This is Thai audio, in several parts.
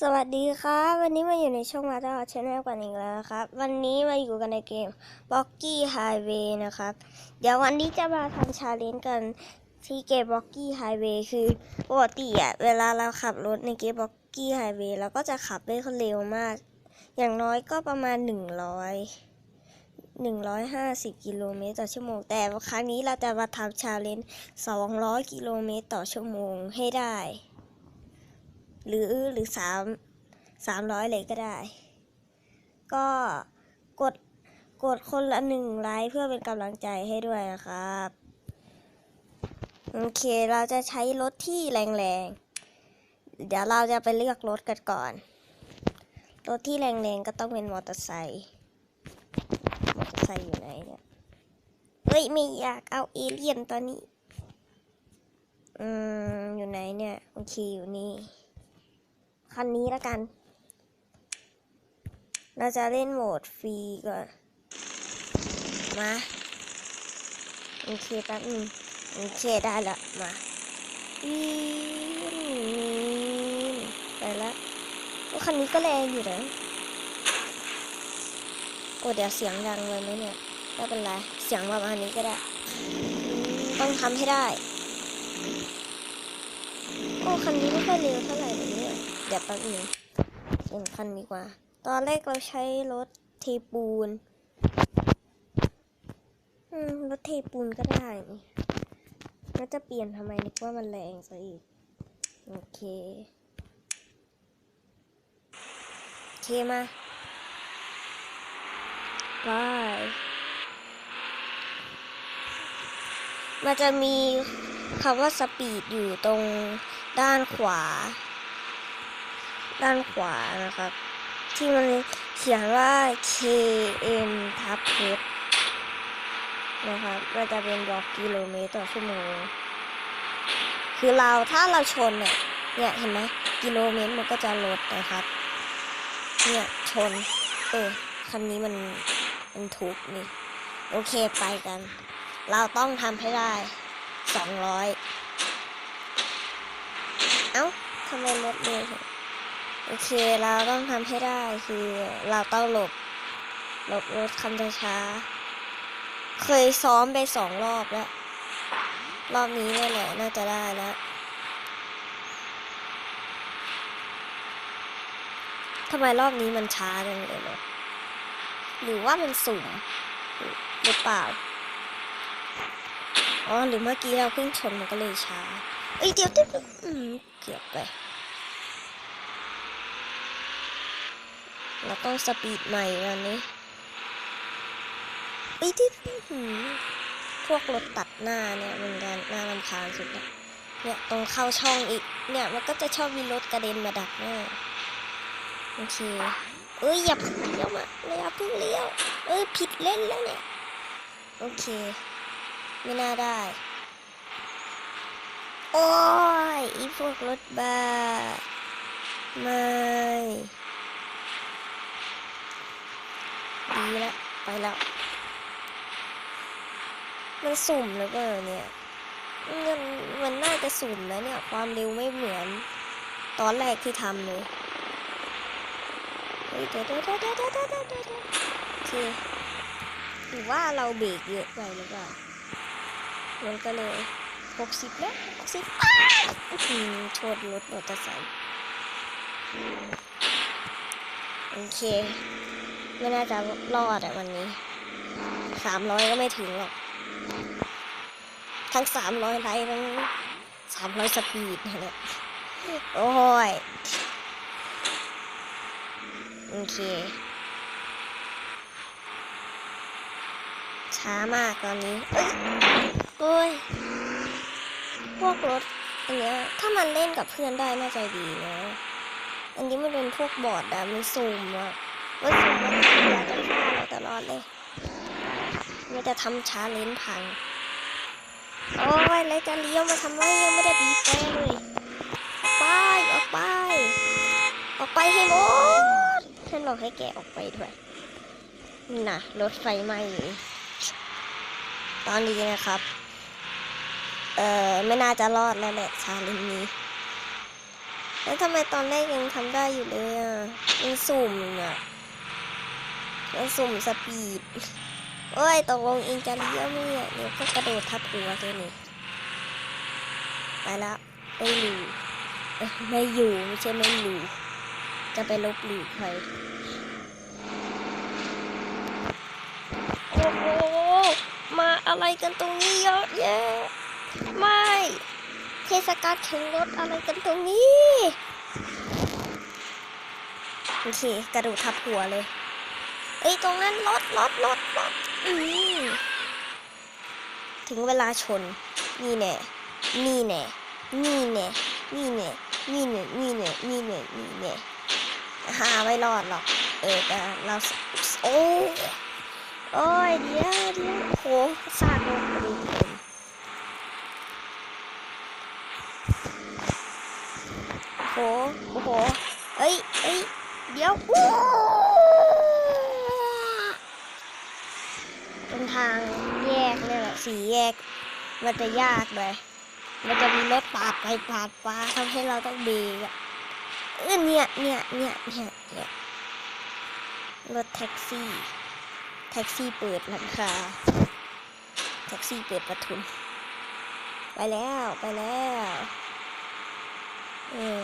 สวัสดีครับวันนี้มาอยู่ในช่องมาตาชแนลกันอีกแล้วครับ วันนี้มาอยู่กันในเกม b o c k y Highway นะครับ เดี๋ยววันนี้จะมาทำชาเลนจ์กันที่เกม b o c k y Highway คือปกติอะเวลาเราขับรถในเกม b o c k y Highway เราก็จะขับได้เร็วมาก อย่างน้อยก็ประมาณ 100 150 กิโลเมตรต่อชั่วโมง แต่ครั้งนี้เราจะมาทำชาเลนจ์200 กิโลเมตรต่อชั่วโมงให้ได้ หรือหรือสามสามร้อยเลยก็ได้ ก็กดกดคนละหนึ่งไลค์เพื่อเป็นกำลังใจให้ด้วยนะครับ โอเคเราจะใช้รถที่แรงๆ เดี๋ยวเราจะไปเลือกรถกันก่อน รถที่แรงๆก็ต้องเป็นมอเตอร์ไซค์มอเตอร์ไซค์อยู่ไหนเนี่ยเฮ้ยไม่อยากเอาเอเลี่ยนตอนนี้ อืม อยู่ไหนเนี่ย โอเค อยู่นี่ คันนี้แล้วกัน เราจะเล่นโหมดฟรีก่อน มา โอเคแป๊บนึงโอเคได้ละ มาวีนไปล้คันนี้ก็แรงอยู่นะโอ้เดี๋ยวเสียงดังเลยนะเนี่ยไม่เป็นไร เสียงประมาณนี้ก็ได้ ต้องทำให้ได้ โอ้คันนี้ไม่ค่อยเร็วเท่าไหร่ เลยเนี่ยเดี๋ยวแป๊บนึงเปลี่ยนคันดีกว่า ตอนแรกเราใช้รถเทปูนรถเทปูนก็ได้นี่แล้วจะเปลี่ยนทำไมนึกว่ามันแรงซะอีก โอเค โอเคมาไปมันจะมีคำว่าสปีดอยู่ตรงด้านขวา ด้านขวานะครับ ที่มันเขียนว่า KM ทับเพชรนะครับมันจะเป็นบอกกิโลเมตรต่อชั่วโมง คือเราถ้าเราชนเนี่ย เนี่ยเห็นไหมกิโลเมตรมันก็จะลดนะครับ เนี่ยชน เออคันนี้มันมันถูกนี่ โอเคไปกัน เราต้องทำให้ได้สองร้อยเอ้าทำไมลดเลย โอเคเราต้องทำให้ได้คือเราต้องหลบ หลบรถคันช้า เคยซ้อมไปสองรอบแล้ว รอบนี้นี่แหละน่าจะได้แล้วทำไมรอบนี้มันช้าจังเลยเนี่ยหรือว่ามันสุ่มหรือเปล่า อ๋อ หรือเมื่อกี้เราเพิ่งชนมันก็เลยช้า เอ้ยเดี๋ยวเดี๋ยวอืมเกือบไป เราต้องสปีดใหม่วันนี้เอ้ยที่หืมพวกรถตัดหน้าเนี่ยมันจะน่ารำคาญสุดนะเนี่ยตรงเข้าช่องอีก เนี่ยมันก็จะชอบมีรถกระเด็นมาดักหน้าโอเคเอ้ยอย่าเพิ่งเลี้ยวมาอย่าเพิ่งเลี้ยวเอ้ยผิดเล่นแล้วเนี่ยโอเค ไม่น่าได้ โอ้ยอีพวกรถบ้าไม่ ดีแล้ว ไปแล้ว มันสุ่มหรือเปล่าเนี่ยมันมันน่าจะสุ่มแล้วเนี่ย ความเร็วไม่เหมือน ตอนแรกที่ทำเลยเฮ้ยเดี๋ยวเดี๋ยวเดี๋ยวเดี๋ยวเดี๋ยวเดี๋ยวโอเคหรือว่าเราเบรกเยอะไปหรือเปล่ามันก็เลยหกสิบแล้วหกสิบอืมโทษรถมอเตอร์ไซค์โอเค ไม่น่าจะรอดอะวันนี้สามร้อยก็ไม่ถึงหรอก ทั้งสามร้อยไลท์ทั้งสามร้อยสปีดเนั่นแหละโอ้ย โอเค ช้ามากตอนนี้โอ้ย พวกรถอันเนี้ยถ้ามันเล่นกับเพื่อนได้น่าจะดีนะ อันนี้มันเป็นพวกบอร์ดอะมันซูมอะ มันซูมมันอยากจะฆ่าเราตลอดเลยมันจะทำชาเลนพัง โอ้ยแล้วจะเลี้ยวมาทำไมยังไม่ได้บีบแตรเลยไปออกไป ออกไปให้หมดฉันบอกให้แกออกไปด้วยน่ะรถไฟไหม้ตอนนี้นะครับ เอ่อ ไม่น่าจะรอดแล้วแหละชาเลนนี้ แล้วทำไมตอนแรกยังทำได้อยู่เลยอะมันสุ่มอะ มันสุ่มสปีดโอ้ยตกลงเองจะเลี้ยวไหมเนี่ยเดี๋ยวก็กระโดดทับหัวตัวนี้ไปแล้วไม่อยู่เอ้ยไม่อยู่ไม่ใช่ไม่อยู่จะไปลบหลู่ใครโอ้โหมาอะไรกันตรงนี้เยอะแยะไม่เทศกาลแข่งรถอะไรกันตรงนี้โอเคกระโดดทับหัวเลย เอ้ยตรงนั้นรถรถรถรถอืมถึงเวลาชน นี่แน่ นี่แน่ นี่แน่ นี่แน่ นี่แน่ นี่แน่ นี่แน่ นี่แน่หาไม่รอดหรอก เออแต่เราสโอ้โอ้ยเดี๋ยวเดี๋ยวโหสร้างรถพอดีเต็มโอ้โหโอ้โหเอ้ยเอ้ยเดี๋ยวอู้เป็น ทางแยกเนี่ยแหละสี่แยก มันจะยากเลยมันจะมีรถปาดไปปาดมาทำให้เราต้องเบรกอะเออเนี่ยเนี่ยเนี่ยเนี่ยเนี่ยรถแท็กซี่ แท็กซี่เปิดหลังคาแท็กซี่เปิดประทุน ไปแล้วไปแล้วเออ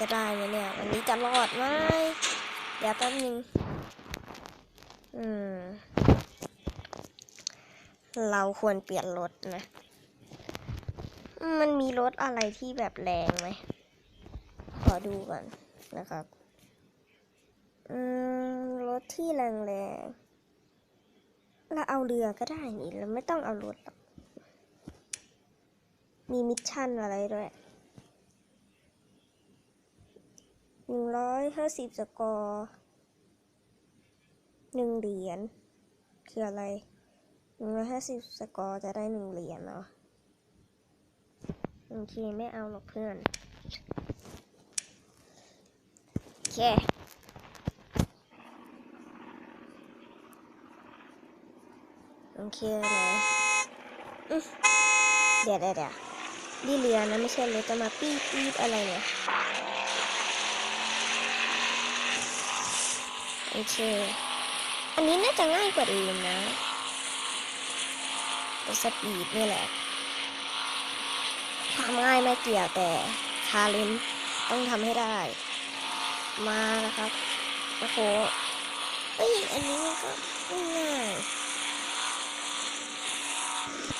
จะได้ไหมเนี่ย วันนี้จะรอดไหมเดี๋ยวแป๊บนึงอืม เราควรเปลี่ยนรถนะ มันมีรถอะไรที่แบบแรงไหม ขอดูก่อนนะครับอืมรถที่แรงแรงๆเราเอาเรือก็ได้นี่เราไม่ต้องเอารถหรอก มีมิชชั่นอะไรด้วยหนึ่งร้อยห้าสิบสกอร์หนึ่งเหรียญคืออะไร นึ่งร้อยห้าสิบสกอร์จะได้หนึ่งเหรียญเนาะโอเคไม่เอาหรอกเพื่อนโอเคโอเคเลยเดี๋ยวเดี๋ยวเดี๋ยวนี่เรือนะไม่ใช่เรือจะมาปี๊ดปี๊ดอะไรเนี่ยโอเค อันนี้น่าจะง่ายกว่าเดิมนะ ตัวสปีดนี่แหละความง่ายไม่เกี่ยวแต่ชาเลนต้องทำให้ได้ มานะครับโอ้โหเอ้ยอันนี้มันก็ง่าย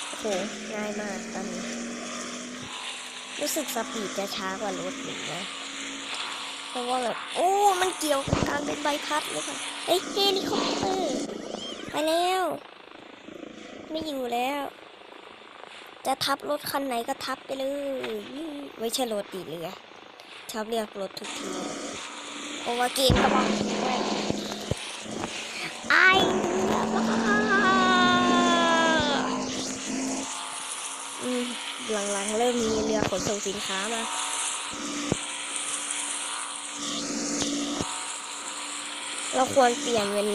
โอ้โหง่ายมากตอนนี้ รู้สึกสปีดจะช้ากว่ารถหนึ่งนะเพราะว่าแบบโอ้ มันเกี่ยวกับการเป็นใบพัดเลยค่ะเอ้ยเฮลิคอปเตอร์ไปแล้ว ไม่อยู่แล้ว จะทับรถคันไหนก็ทับไปเลยไม่ใช่รถดีเรือชอบเรียกรถทุกทีเพราะว่าเกมก็บอกไอ้หลังๆเริ่มมีเรือขนส่งสินค้ามาเราควรเปลี่ยนเป็น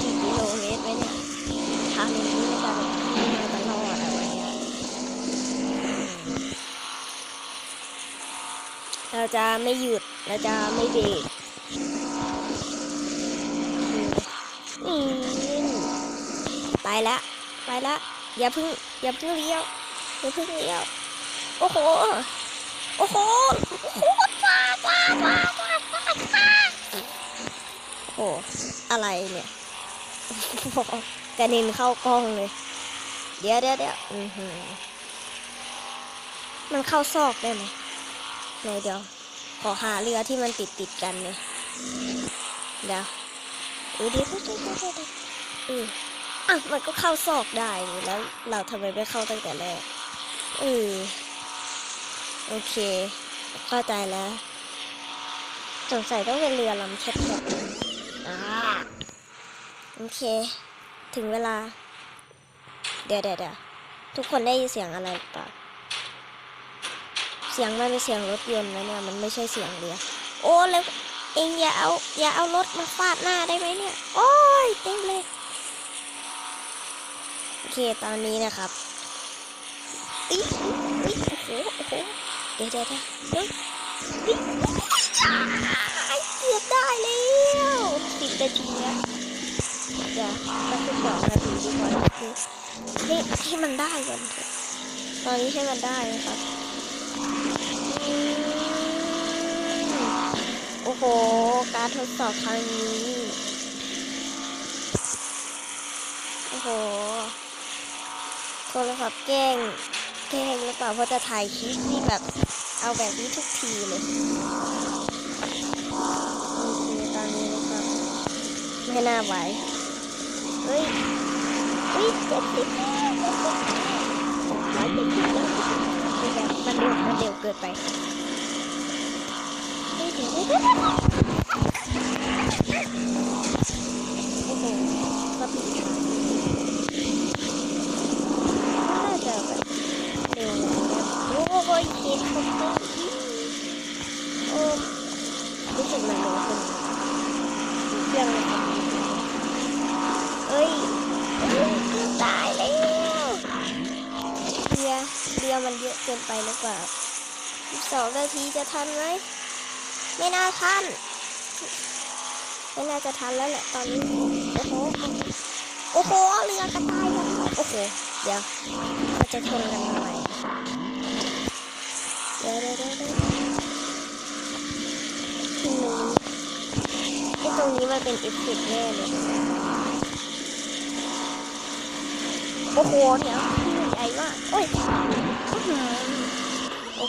กี่กิโลเมตรไหมเนี่ยทางนี้ไม่จะแบบที่มาตลอดอะไรเงี้ย เราจะไม่หยุด เราจะไม่เบรกไปละไปละอย่าเพึ่งอย่าเพึ่งเลี้ยวอย่าเพึ่งเลี้ยว โอ้โห โอ้โห โอ้โหฟ้าฟ้าฟ้าฟ้าฟ้าฟ้าโอ้อะไรเนี่ยกระเด็นเข้ากล้องเลย เดี๋ยวเดี๋ยวเดี๋ยวมันเข้าซอกได้ไหมไหนเดี๋ยว ขอหาเรือที่มันติดติดๆกันเลยเดี๋ยวเออเดี๋ยวเดี๋ยวเดี๋ยวเดี๋ยวเดี๋ยวเอออะมันก็เข้าซอกได้นี่แล้ว เราทำไมไม่เข้าตั้งแต่แรกเออโอเค เข้าใจแล้วสงสัยต้องเป็นเรือลำแคบๆอ่าโอเค ถึงเวลาเดี๋ยวเดี๋ยวเดี๋ยวทุกคนได้ยินเสียงอะไรเปล่า เสียงมันเป็นเสียงรถยนต์นะเนี่ยมันไม่ใช่เสียงเรือ โอ้แล้วเองอย่าเอาอย่าเอารถมาฟาดหน้าได้ไหมเนี่ย โอ้ยเต็มเลยโอเคตอนนี้นะครับอีอีโอ้โหโอ้โหเดี๋ยวเดี๋ยวเดี๋ยวเฮ้ยเกือบได้แล้วสิบนาทีแล้วเดี๋ยวสักสิบสองนาทีดีกว่าคือให้ให้มันได้ก่อนเถอะตอนนี้ให้มันได้นะครับ โอ้โห การทดสอบครั้งนี้ โอ้โหโทรศัพท์แกล้งแกล้งหรือเปล่าเพราะจะถ่ายคลิปนี่แบบเอาแบบนี้ทุกทีเลยโอเคตอนนี้นะครับ ไม่น่าไหวเฮ้ยเฮ้ยเจ็ดสิบร้อยเจ็ดสิบ มันเร็วมันเร็วเกินไปเฮ้ยเดี๋ยวเดี๋ยวเดี๋ยวเดี๋ยวโอ้โหสปีดน่าจะแบบเร็วแบบโอ้โหเจ็ดสิบแล้วโอ้รู้สึกมันเร็วขึ้นเครื่องมันทำดีเอ้ยเอ้ยเกือบตายแล้ว เรือเรือมันเยอะเกินไปหรือเปล่า สองนาทีจะทันไหมไม่น่าทัน ไม่น่าจะทันแล้วแหละตอนนี้ โอ้โห โอ้โห เรือกระต่ายโอ้โห เดี๋ยวเราจะชนกันทำไมเดี๋ยวเดี๋ยวเดี๋ยวเดี๋ยวทีหนึ่งไอตรงนี้มันเป็นเอฟเฟกต์แน่เลย โอ้โห เดี๋ยวใหญ่มากโอ้ยอื้อหือโอ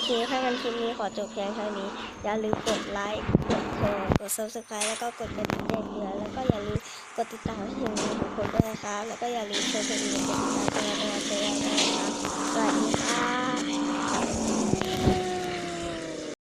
เค ถ้างั้นคลิปนี้ขอจบเพียงเท่านี้ อย่าลืมกดไลค์ กดแชร์ กด subscribe แล้วก็กดกระดิ่งแจ้งเตือนแล้วก็อย่าลืมกดติดตามให้ถึงมืองผมด้วยนะคะ แล้วก็อย่าลืมเชิญชวนกดติดตามกันด้วยนะคะสวัสดีค่ะ